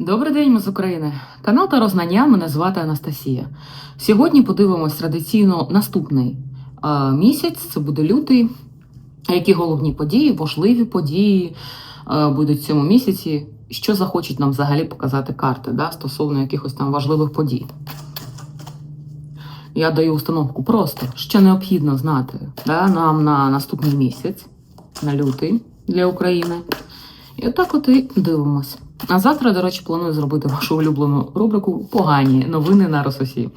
Добрий день, ми з України. Канал та Рознання. Мене звати Анастасія. Сьогодні подивимось традиційно наступний е, місяць. Це буде лютий. Які головні події, важливі події е, будуть в цьому місяці? Що захочуть нам взагалі показати карти да, стосовно якихось там важливих подій? Я даю установку просто, що необхідно знати да, нам на наступний місяць, на лютий для України. І отак от і дивимось. А завтра, до речі, планую зробити вашу улюблену рубрику Погані новини на Рососі.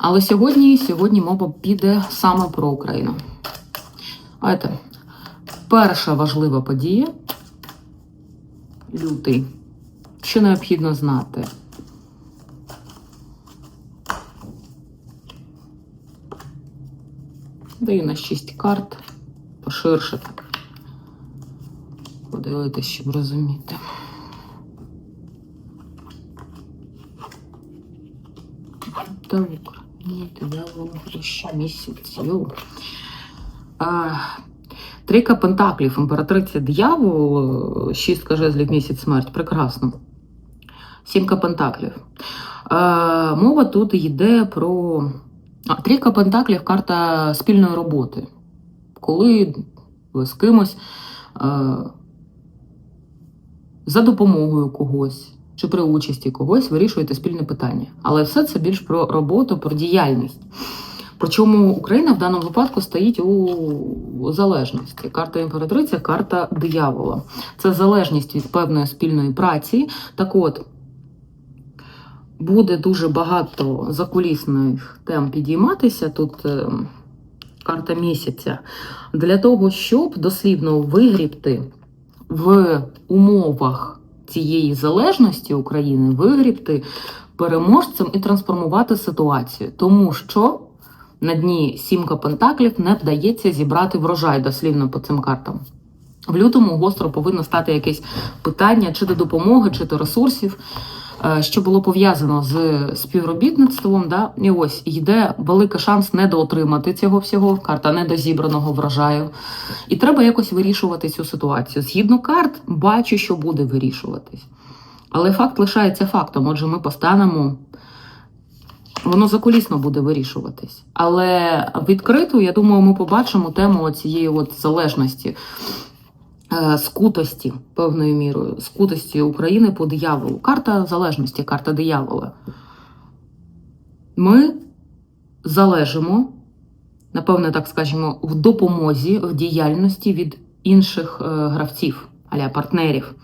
Але сьогодні, сьогодні мова піде саме про Україну. Знаєте, перша важлива подія лютий. Що необхідно знати? Даю на 6 карт, поширше так. Подивитись, щоб розуміти. Та в Україні ще місяців. А, Трійка пентаклів, імператриця диявол, шістка жезлів місяць смерть. Прекрасно. Сімка пентаклів. Мова тут йде про. Трійка пентаклів карта спільної роботи. Коли ви з кимось. За допомогою когось чи при участі когось вирішуєте спільне питання. Але все це більш про роботу, про діяльність. Причому Україна в даному випадку стоїть у залежності. Карта імператриця, карта диявола. Це залежність від певної спільної праці. Так от, буде дуже багато закулісних тем підійматися. Тут е, карта місяця. Для того, щоб дослівно вигрібти в умовах цієї залежності України вигрібти переможцем і трансформувати ситуацію, тому що на дні сімка пентаклів не вдається зібрати врожай дослівно по цим картам. В лютому гостро повинно стати якесь питання чи до допомоги, чи до ресурсів, що було пов'язано з співробітництвом. Да? І ось йде великий шанс недоотримати цього всього, карта недозібраного врожаю. І треба якось вирішувати цю ситуацію. Згідно карт, бачу, що буде вирішуватись. Але факт лишається фактом. Отже, ми постанемо. Воно закулісно буде вирішуватись. Але відкрито, я думаю, ми побачимо тему цієї от залежності, е, скутості певною мірою, скутості України по дияволу. Карта залежності, карта диявола. Ми залежимо, напевне, так скажемо, в допомозі, в діяльності від інших е, гравців, аля партнерів.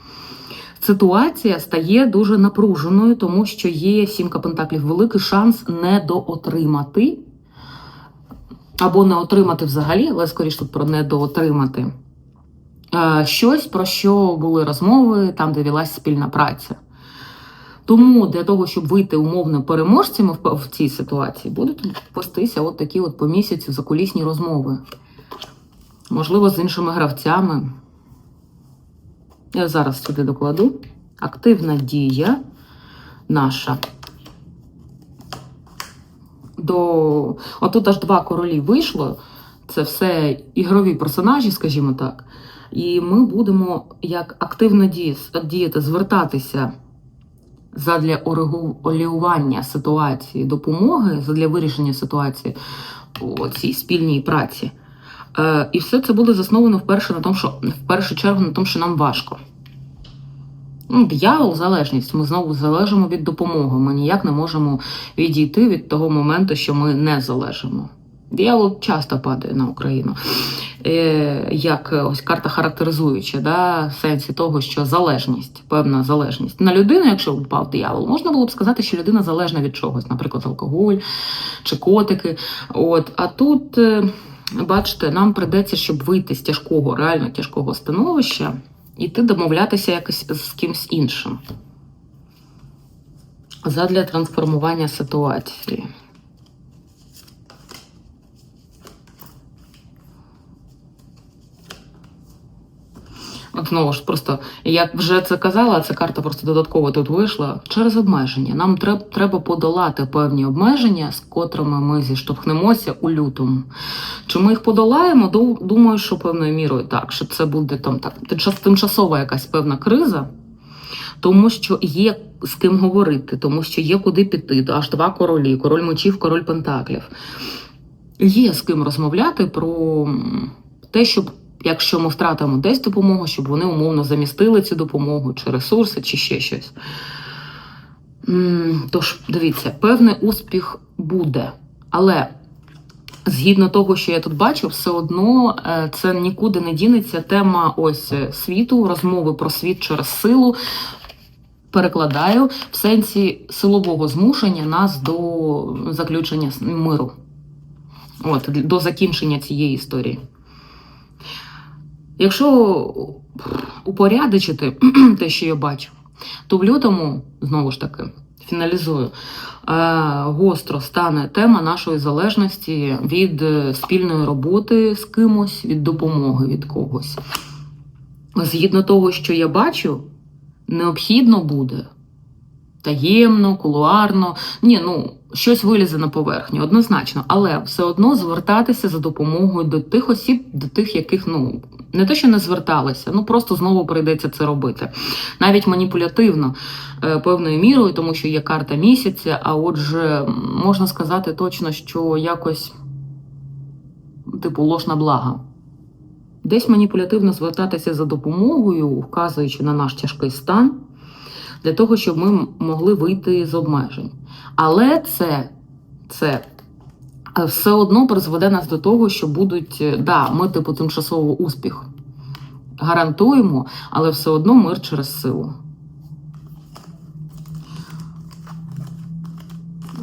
Ситуація стає дуже напруженою, тому що є сімка пентаклів великий шанс недоотримати, або не отримати взагалі, але скоріше тут про недоотримати е, щось, про що були розмови, там, де велась спільна праця. Тому для того, щоб вийти умовно переможцями в, цій ситуації, будуть вестися от такі от по місяцю закулісні розмови. Можливо, з іншими гравцями. Я зараз сюди докладу. Активна дія наша. До... Отут аж два королі вийшло. Це все ігрові персонажі, скажімо так. І ми будемо як активно діяти, звертатися задля орегулювання ситуації, допомоги, задля вирішення ситуації у цій спільній праці. Е, І все це буде засновано вперше на тому, що в першу чергу на тому, що нам важко. Ну, Д'явол, залежність. Ми знову залежимо від допомоги. Ми ніяк не можемо відійти від того моменту, що ми не залежимо. Д'явол часто падає на Україну. Е, Як ось карта характеризуюча, да, в сенсі того, що залежність, певна залежність. На людину, якщо впав диявол, можна було б сказати, що людина залежна від чогось, наприклад, алкоголь чи котики. От. А тут. Е, Бачите, нам придеться, щоб вийти з тяжкого, реально тяжкого становища, іти домовлятися якось з кимсь іншим. Задля трансформування ситуації. Знову ж просто, як вже це казала, ця карта просто додатково тут вийшла через обмеження. Нам треб, треба подолати певні обмеження, з котрими ми зіштовхнемося у лютому. Чи ми їх подолаємо? Думаю, що певною мірою так, що це буде там так тимчасова якась певна криза. тому що є з ким говорити, тому що є куди піти. Аж два королі, король мечів, король пентаклів. Є з ким розмовляти про те, щоб якщо ми втратимо десь допомогу, щоб вони умовно замістили цю допомогу, чи ресурси, чи ще щось. Тож, дивіться, певний успіх буде, але згідно того, що я тут бачу, все одно е, це нікуди не дінеться тема ось е, світу, розмови про світ через силу. Перекладаю в сенсі силового змушення нас до заключення миру. От, до закінчення цієї історії. Якщо упорядочити те, що я бачу, то в лютому, знову ж таки, фіналізую, е, гостро стане тема нашої залежності від е, спільної роботи з кимось, від допомоги від когось. Згідно того, що я бачу, необхідно буде таємно, кулуарно. Ні, ну щось вилізе на поверхню, однозначно, але все одно звертатися за допомогою до тих осіб, до тих, яких ну не те, що не зверталися, ну просто знову прийдеться це робити. Навіть маніпулятивно е, певною мірою, тому що є карта місяця, а отже, можна сказати точно, що якось типу ложь на благо. Десь маніпулятивно звертатися за допомогою, вказуючи на наш тяжкий стан, для того, щоб ми могли вийти з обмежень. Але це, це все одно призведе нас до того, що будуть, е, да, ми типу тимчасово успіх гарантуємо, але все одно мир через силу.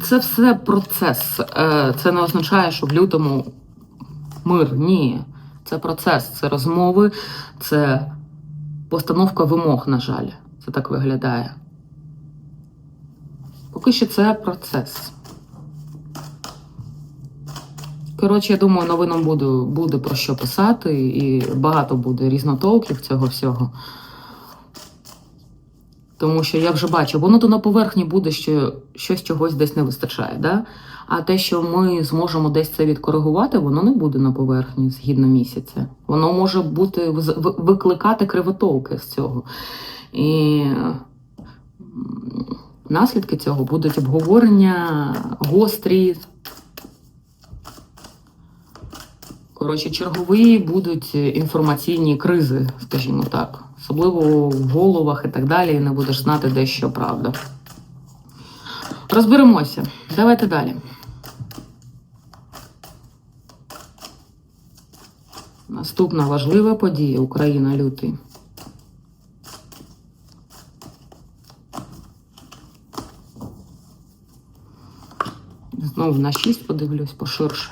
Це все процес. Е, Це не означає, що в лютому мир. Ні. Це процес, це розмови, це постановка вимог, на жаль. Це так виглядає. Поки що це процес. Коротше, я думаю, новинам буде, буде про що писати, і багато буде різнотолків цього всього. Тому що я вже бачу, воно то на поверхні буде, що щось чогось десь не вистачає. Да? А те, що ми зможемо десь це відкоригувати, воно не буде на поверхні згідно місяця. Воно може бути викликати кривотолки з цього. І наслідки цього будуть обговорення гострі. Коротше, чергові будуть інформаційні кризи, скажімо так. Особливо в головах і так далі, і не будеш знати, де що правда. Розберемося. Давайте далі. Наступна важлива подія Україна лютий. Знову на 6 подивлюсь поширше.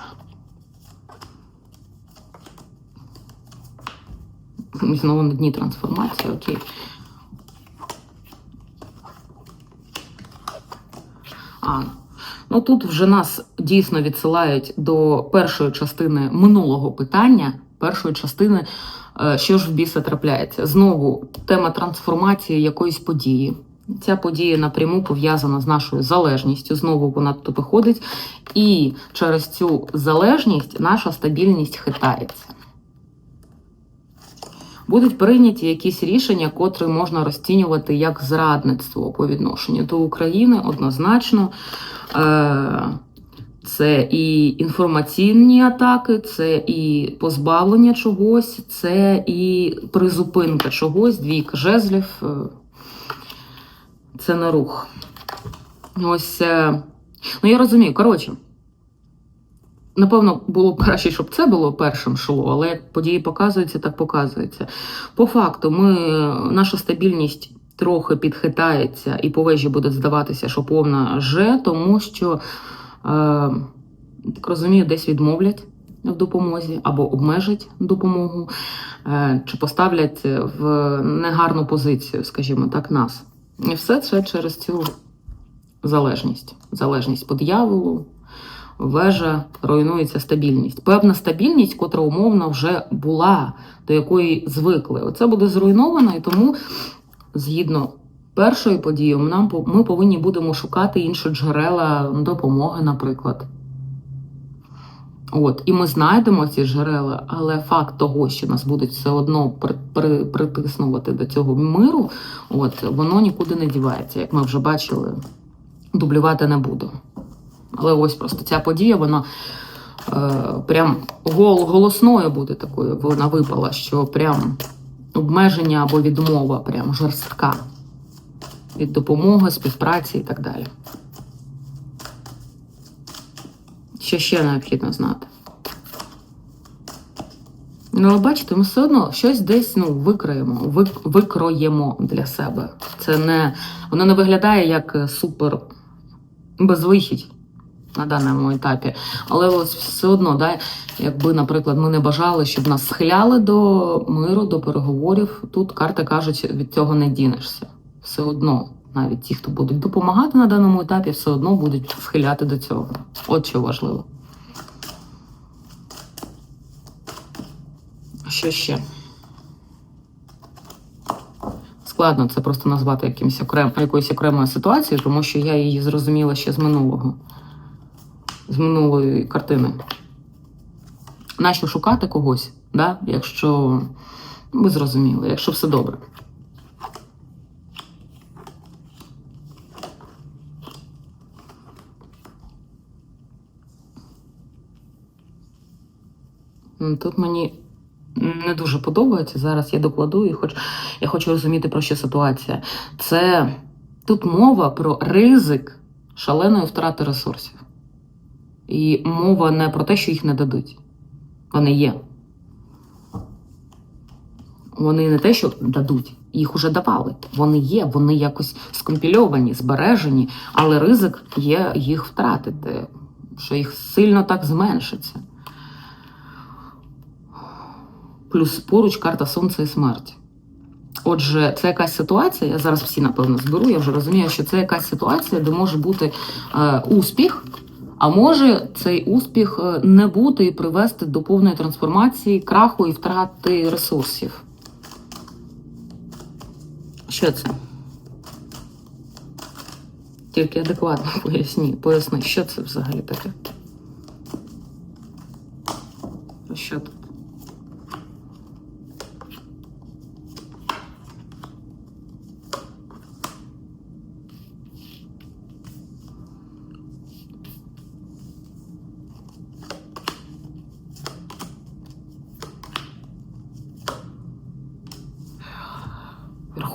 Знову на дні трансформації, окей. А, ну тут вже нас дійсно відсилають до першої частини минулого питання, першої частини, е, що ж в біса трапляється. Знову тема трансформації якоїсь події. Ця подія напряму пов'язана з нашою залежністю. Знову вона тут виходить, і через цю залежність наша стабільність хитається. Будуть прийняті якісь рішення, котрі можна розцінювати як зрадництво по відношенню до України однозначно. Е, Це і інформаційні атаки, це і позбавлення чогось, це і призупинка чогось, двійка жезлів. е, Це не рух. Ось. е, Ну, я розумію, коротше. Напевно, було б краще, щоб це було першим шло, але як події показуються, так показується. По факту, ми, наша стабільність трохи підхитається, і по вежі буде здаватися, що повна Ж, тому що, е, так розумію, десь відмовлять в допомозі або обмежать допомогу, е, чи поставлять в негарну позицію, скажімо так, нас. І все це через цю залежність. Залежність по дияволу, вежа руйнується стабільність. Певна стабільність, котра умовно вже була, до якої звикли. Оце буде зруйновано, і тому, згідно першої події, нам ми повинні будемо шукати інші джерела допомоги, наприклад. От, і ми знайдемо ці джерела, але факт того, що нас будуть все одно при, при, притиснувати до цього миру, от, воно нікуди не дівається, як ми вже бачили, дублювати не буду. Але ось просто ця подія, вона е, прям гол, голосною буде такою, вона випала, що прям обмеження або відмова, прям жорстка від допомоги, співпраці і так далі. Що ще необхідно знати? Ну, але бачите, ми все одно щось десь ну, викроємо, вик- викроємо для себе. Це не, воно не виглядає як е, супер безвихідь на даному етапі. Але ось все одно, да, якби, наприклад, ми не бажали, щоб нас схиляли до миру, до переговорів, тут карти кажуть, від цього не дінешся. Все одно, навіть ті, хто будуть допомагати на даному етапі, все одно будуть схиляти до цього. От що важливо. Що ще? Складно це просто назвати якимось окрем, якоюсь окремою ситуацією, тому що я її зрозуміла ще з минулого, з минулої картини. Нащо шукати когось, да? якщо ну, ви зрозуміли, якщо все добре. Тут мені не дуже подобається. Зараз я докладу і хоч я хочу розуміти, про що ситуація. Це тут мова про ризик шаленої втрати ресурсів. І мова не про те, що їх не дадуть. Вони є. Вони не те, що дадуть, їх уже давали. Вони є, вони якось скомпільовані, збережені, але ризик є їх втратити, що їх сильно так зменшиться. Плюс поруч карта Сонця і смерті. Отже, це якась ситуація, я зараз всі, напевно, зберу, я вже розумію, що це якась ситуація, де може бути е, успіх, а може цей успіх е, не бути і привести до повної трансформації, краху і втрати ресурсів. Що це? Тільки адекватно поясні, поясни, що це взагалі таке? Що тут?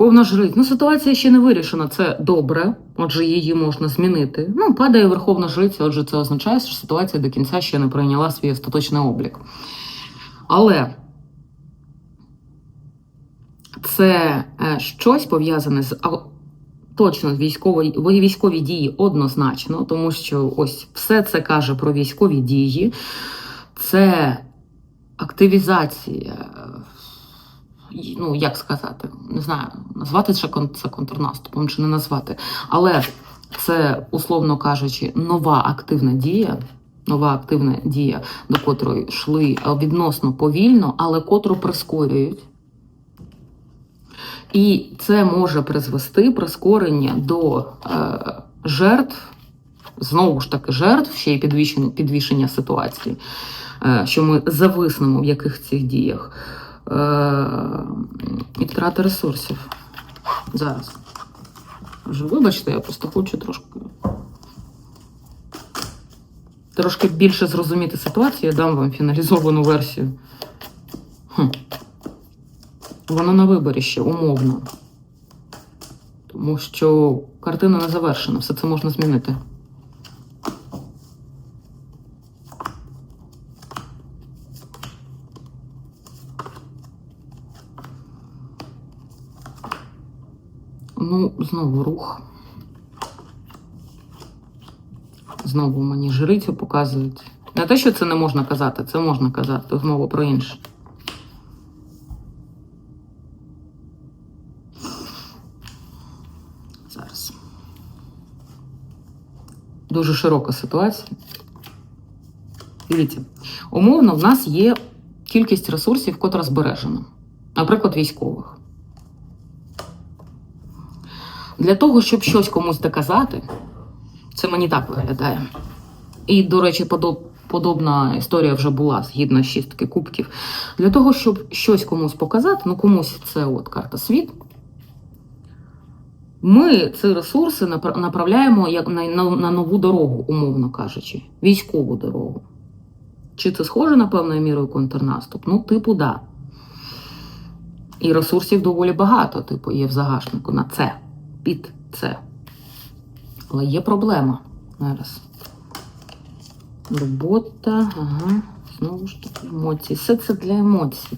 Верховна жриця. Ну, ситуація ще не вирішена. Це добре, отже, її можна змінити. Ну, падає Верховна жриця, отже, це означає, що ситуація до кінця ще не прийняла свій остаточний облік. Але це е, щось пов'язане з точно з військової військові дії однозначно, тому що ось все це каже про військові дії. Це активізація. Ну як сказати, не знаю, назвати це контрнаступом чи не назвати. Але це, условно кажучи, нова активна дія, нова активна дія, до котрої йшли відносно повільно, але котру прискорюють. І це може призвести прискорення до е, жертв, знову ж таки, жертв, ще й підвищення, підвішення ситуації, е, що ми зависнемо в яких цих діях. Е, і втрати ресурсів. Зараз. Вже вибачте, я просто хочу трошки. Трошки більше зрозуміти ситуацію, я дам вам фіналізовану версію. Хм. Воно на виборі ще умовно. Тому що картина не завершена, все це можна змінити. Ну, знову рух. Знову мені жрицю показують. Не те, що це не можна казати, це можна казати, знову про інше. Зараз. Дуже широка ситуація. Дивіться, умовно, в нас є кількість ресурсів, котра збережена. Наприклад, військових. Для того, щоб щось комусь доказати, це мені так виглядає. І, до речі, подо- подобна історія вже була згідно шістки кубків. Для того, щоб щось комусь показати, ну комусь це от карта світ. Ми ці ресурси направляємо як на, на, на нову дорогу, умовно кажучи, військову дорогу. Чи це схоже на певною мірою контрнаступ? Ну, типу, да. І ресурсів доволі багато, типу, є в загашнику на це, під це. Але є проблема зараз. Робота, ага, знову ж таки, емоції. Все це для емоцій.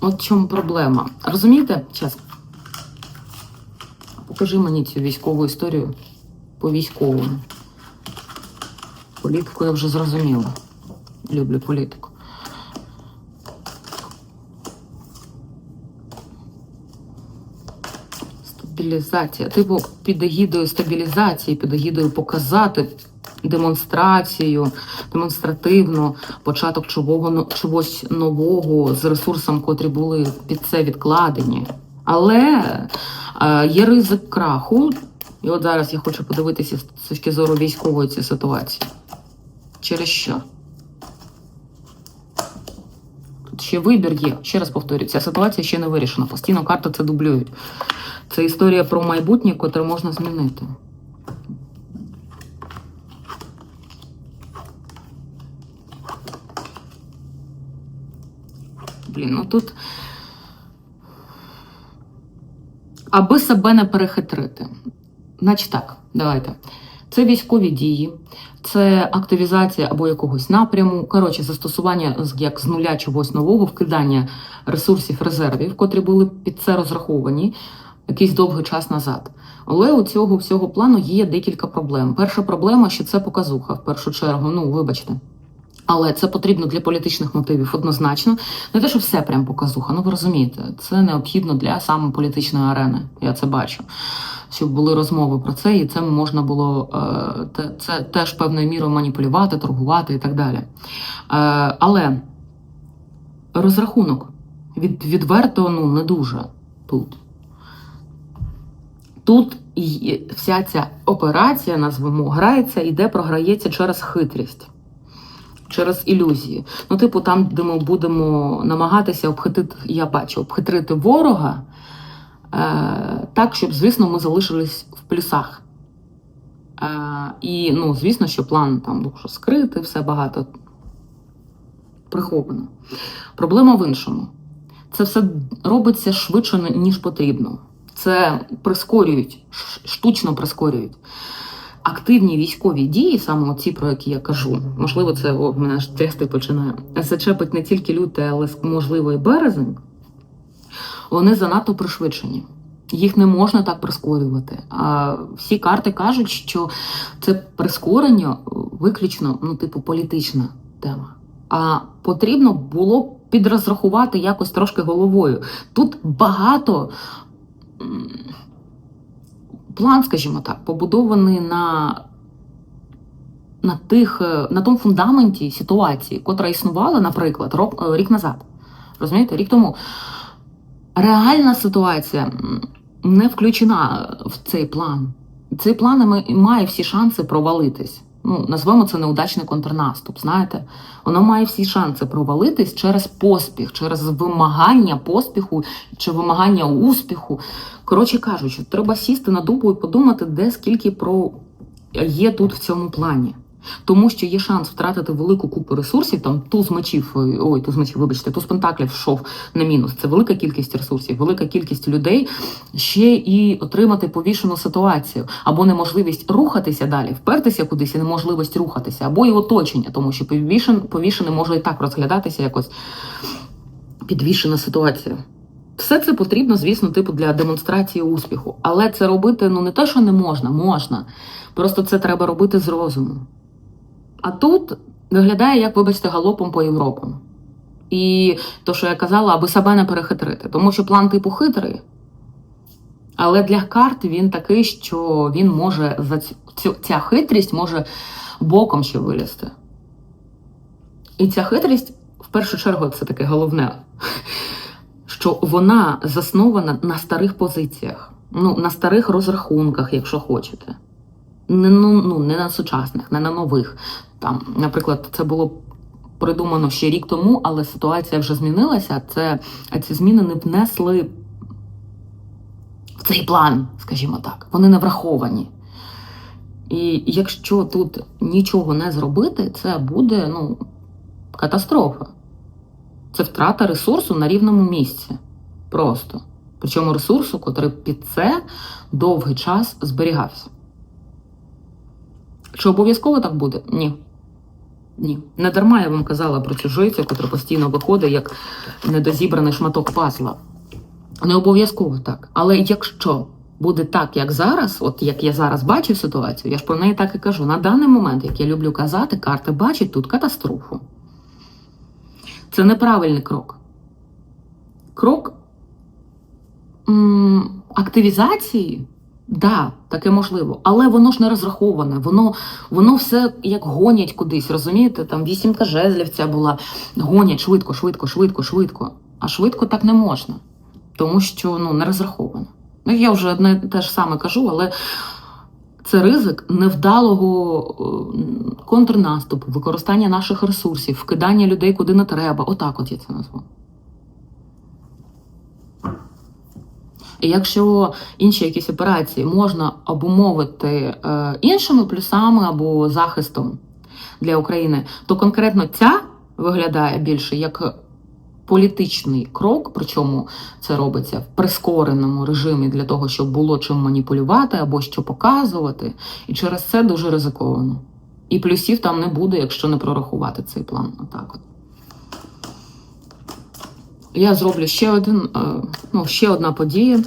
От в чому проблема. Розумієте? Час. Покажи мені цю військову історію по військовому. Політику я вже зрозуміла. Люблю політику. Стабілізація. Типу, під егідою стабілізації, під егідою показати демонстрацію, демонстративно початок чого, чогось нового з ресурсом, котрі були під це відкладені. Але е, є ризик краху. І от зараз я хочу подивитися з точки зору військової цієї ситуації. Через що? Тут ще вибір є. Ще раз повторюю, ця ситуація ще не вирішена. Постійно карти це дублюють. Це історія про майбутнє, котре можна змінити. Блін, ну тут. Аби себе не перехитрити. Значить так, давайте. Це військові дії, це активізація або якогось напряму, коротше, застосування як з нуля чогось нового, вкидання ресурсів, резервів, котрі були під це розраховані якийсь довгий час назад. Але у цього всього плану є декілька проблем. Перша проблема, що це показуха в першу чергу. Ну, вибачте. Але це потрібно для політичних мотивів однозначно. Не те, що все прям показуха. Ну ви розумієте, це необхідно для саме політичної арени. Я це бачу. Були розмови про це, і це можна було е, те- це теж певною мірою маніпулювати, торгувати і так далі. Е, але розрахунок від, відверто ну, не дуже тут. Тут і вся ця операція, назвемо, грається, іде, програється через хитрість через ілюзії. Ну, типу, там, де ми будемо намагатися обхитрити, я бачу, обхитрити ворога так, щоб, звісно, ми залишились в плюсах. Е, і, ну, звісно, що план там дуже скритий, все багато приховано. Проблема в іншому. Це все робиться швидше, ніж потрібно. Це прискорюють, штучно прискорюють активні військові дії, саме ці, про які я кажу, можливо, це о, мене ж тести починає. Зачепить не тільки лютий, але можливо і березень. Вони занадто пришвидшені. Їх не можна так прискорювати. А всі карти кажуть, що це прискорення виключно, ну, типу, політична тема. А потрібно було б підрозрахувати якось трошки головою. Тут багато план, скажімо так, побудований на, на, тих, е, на тому фундаменті ситуації, котра існувала, наприклад, е, рік назад. Розумієте, рік тому. Реальна ситуація не включена в цей план. Цей план має всі шанси провалитись. Ну, назвемо це неудачний контрнаступ. Знаєте, воно має всі шанси провалитись через поспіх, через вимагання поспіху чи вимагання успіху. Коротше кажучи, треба сісти на дубу і подумати, де скільки про є тут в цьому плані. Тому що є шанс втратити велику купу ресурсів, там туз мечів, ой, туз мечів, вибачте, туз пентаклів йшов на мінус. Це велика кількість ресурсів, велика кількість людей ще і отримати повішену ситуацію, або неможливість рухатися далі, впертися кудись і неможливість рухатися, або і оточення, тому що повішен, повішене може і так розглядатися якось підвішена ситуація. Все це потрібно, звісно, типу для демонстрації успіху. Але це робити ну не те, що не можна, можна. Просто це треба робити з розуму. А тут виглядає, як, вибачте, галопом по Європам. І то, що я казала, аби себе не перехитрити. Тому що план типу хитрий. Але для карт він такий, що він може за цю- ця хитрість може боком ще вилізти. І ця хитрість, в першу чергу, це таке головне, що вона заснована на старих позиціях, ну, на старих розрахунках, якщо хочете. Не, ну, не на сучасних, не на нових. Там, наприклад, це було придумано ще рік тому, але ситуація вже змінилася. Це а ці зміни не внесли в цей план, скажімо так. Вони не враховані. І якщо тут нічого не зробити, це буде ну, катастрофа. Це втрата ресурсу на рівному місці. Просто. Причому ресурсу, котрий під це довгий час зберігався. Чи обов'язково так буде? Ні. Ні. Не дарма я вам казала про цю жицю, котра постійно виходить як недозібраний шматок пазла. Не обов'язково так. Але якщо буде так, як зараз, от як я зараз бачу ситуацію, я ж про неї так і кажу. На даний момент, як я люблю казати, карти бачать тут катастрофу. Це неправильний крок. Крок м, активізації, да, таке можливо, але воно ж не розраховане, воно, воно все як гонять кудись, розумієте? Там вісімка жезлів ця була, гонять швидко, швидко, швидко, швидко. А швидко так не можна, тому що ну, не розраховано. Ну, я вже одне те ж саме кажу, але це ризик невдалого е, контрнаступу, використання наших ресурсів, вкидання людей куди не треба. Отак от я це назву. І якщо інші якісь операції можна обумовити е, іншими плюсами або захистом для України, то конкретно ця виглядає більше як політичний крок, причому це робиться в прискореному режимі для того, щоб було чим маніпулювати або що показувати. І через це дуже ризиковано. І плюсів там не буде, якщо не прорахувати цей план. Отак от. Я зроблю ще один, е, ну, ще одна подія.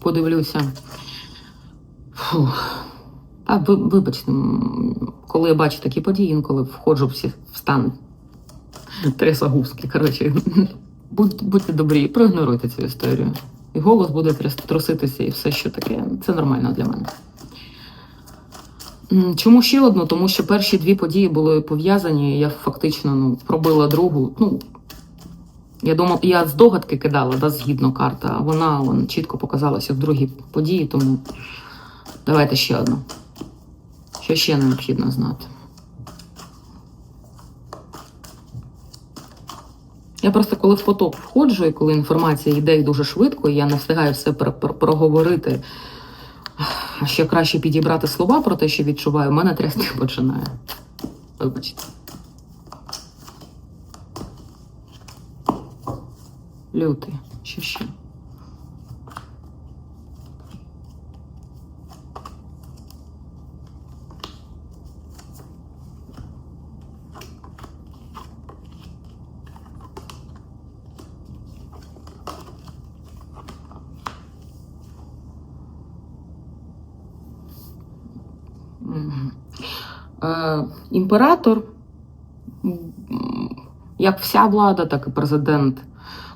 Подивлюся. Фух. А ви, вибачте, коли я бачу такі події, інколи входжу в стан трясогузки. Коротше, будь, будьте добрі, проігноруйте цю історію. І голос буде труситися, і все, що таке. Це нормально для мене. Чому ще одну? Тому що перші дві події були пов'язані, я фактично ну, пробила другу. Ну, я думав, я з догадки кидала, да, згідно карта, а вона вон, чітко показалася в другій події, тому давайте ще одну. Що ще необхідно знати? Я просто коли в поток входжу, і коли інформація йде дуже швидко, і я не встигаю все проговорити, ще краще підібрати слова про те, що відчуваю, мене трясти починає. Вибачте. Що ще? Е, імператор, як вся влада, так і президент.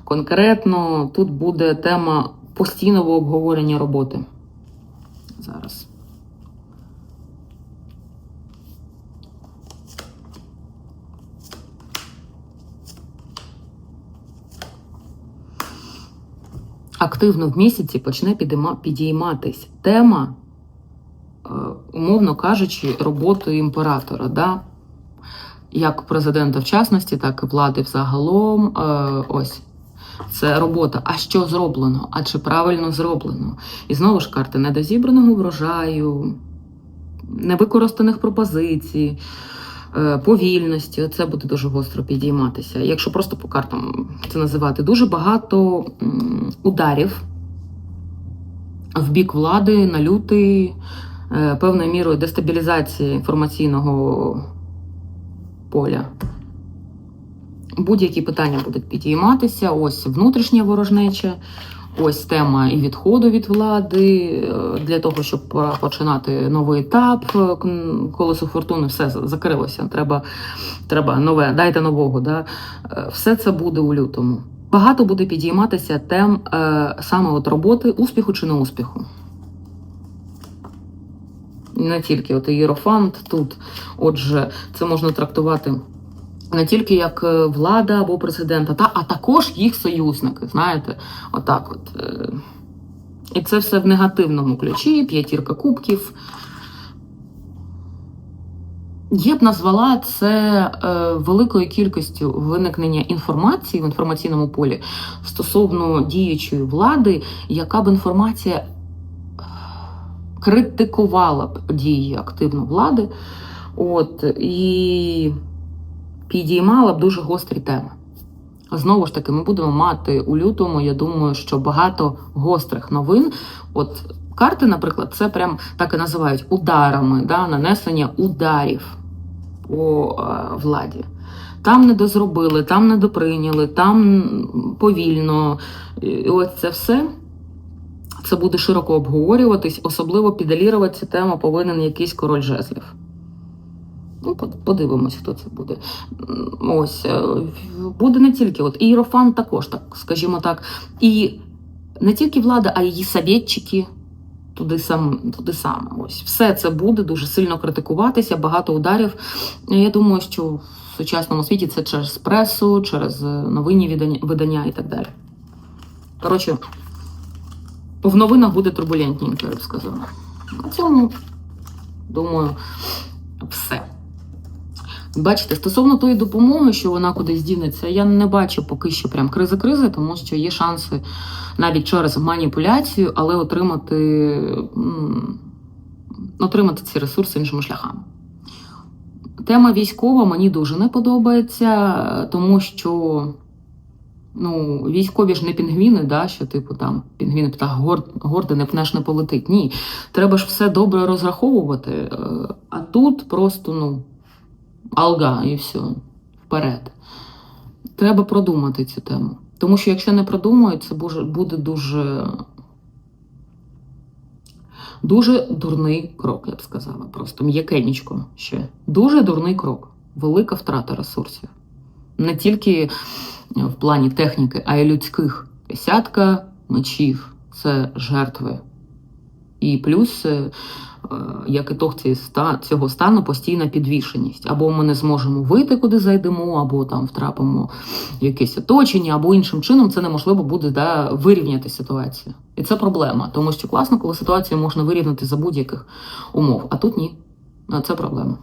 Конкретно тут буде тема постійного обговорення роботи. Зараз. Активно в місяці почне підійматись тема, е, умовно кажучи, роботи імператора. Да? Як президента в частності, так і влади взагалом. Е, ось це робота. А що зроблено? А чи правильно зроблено? І знову ж карти недозібраного врожаю, невикористаних пропозицій, е, повільності. Це буде дуже гостро підійматися. Якщо просто по картам це називати, дуже багато ударів в бік влади на лютий, е, певною мірою дестабілізації інформаційного поля. Будь-які питання будуть підійматися. Ось внутрішня ворожнеча, ось тема і відходу від влади е, для того, щоб починати новий етап. е, Колесо фортуни все закрилося. Треба, треба нове, дайте нового. Да? Е, Все це буде у лютому. Багато буде підійматися тем е, саме от роботи, успіху чи не успіху. Не тільки от ієрофант тут. Отже, це можна трактувати не тільки як е, влада або президента, та, а також їх союзники. Знаєте, отак от. е. І це все в негативному ключі, п'ятірка кубків. Я б назвала це е, великою кількістю виникнення інформації в інформаційному полі стосовно діючої влади, яка б інформація критикувала б дії активно влади, от, і підіймала б дуже гострі теми. Знову ж таки, ми будемо мати у лютому, я думаю, що багато гострих новин. От карти, наприклад, це прям так і називають ударами, да, нанесення ударів по е, владі. Там не дозробили, там не доприйняли, там повільно. І ось це все. Це буде широко обговорюватись, особливо підалірувати цю тему повинен якийсь король жезлів. Ну, подивимось, хто це буде. Ось е, буде не тільки от Іерофан також, так скажімо так, і не тільки влада, а її совєтчики туди сам туди саме. Ось все це буде дуже сильно критикуватися, багато ударів. Я думаю, що в сучасному світі це через пресу, через е, новинні видання, видання і так далі. Коротше, в новинах буде турбулентненько, я б сказала. На цьому, думаю, все. Бачите, стосовно тої допомоги, що вона кудись дінеться, я не бачу поки що прям кризи-кризи, тому що є шанси навіть через маніпуляцію, але отримати, отримати ці ресурси іншими шляхами. Тема військова мені дуже не подобається, тому що ну, військові ж не пінгвіни, да, що типу там пінгвіни так гор, гордо не пнеш не полетить. Ні. Треба ж все добре розраховувати. е, А тут просто, ну, алга і все, вперед. Треба продумати цю тему. Тому що якщо не продумають, це буде- дуже. Дуже дурний крок, я б сказала. Просто м'якенечко ще. Дуже дурний крок. Велика втрата ресурсів. Не тільки в плані техніки, а й людських. Десятка мечів це жертви. І плюс, е, як ітог цього стану, постійна підвішеність. Або ми не зможемо вийти, куди зайдемо, або там втрапимо в якесь оточення, або іншим чином це неможливо буде да, вирівняти ситуацію. І це проблема, тому що класно, коли ситуацію можна вирівняти за будь-яких умов. А тут ні. Це проблема.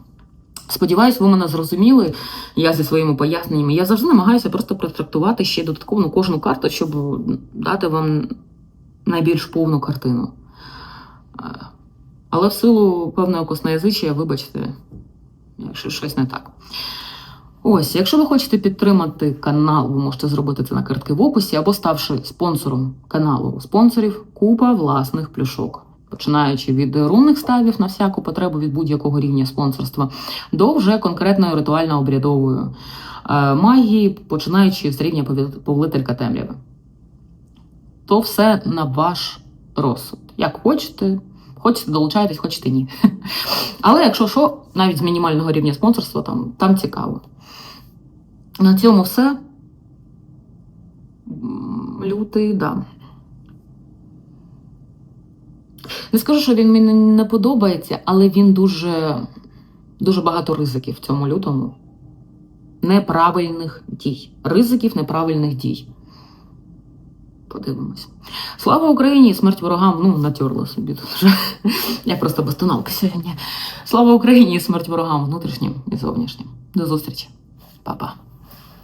Сподіваюсь, ви мене зрозуміли. Я зі своїми поясненнями. Я завжди намагаюся просто протрактувати ще додатково на кожну карту, щоб дати вам найбільш повну картину. Але в силу певного косноязичія, вибачте, якщо щось не так. Ось, якщо ви хочете підтримати канал, ви можете зробити це на картки в описі або ставши спонсором каналу. Спонсорів купа власних плюшок. Починаючи від рунних ставів на всяку потребу від будь-якого рівня спонсорства до вже конкретної ритуально-обрядової е, магії, починаючи з рівня повелителька темряви. То все на ваш розсуд. Як хочете, хочете долучайтесь, хочете ні. Але якщо що, навіть з мінімального рівня спонсорства, там, там цікаво. На цьому все. Лютий, да. Не скажу, що він мені не подобається, але він дуже, дуже багато ризиків в цьому лютому. Неправильних дій. Ризиків неправильних дій. Подивимось. Слава Україні! Смерть ворогам, ну, натерла собі тут вже. Я просто без тоналки сьогодні. Слава Україні! Смерть ворогам внутрішнім і зовнішнім. До зустрічі. Па-па.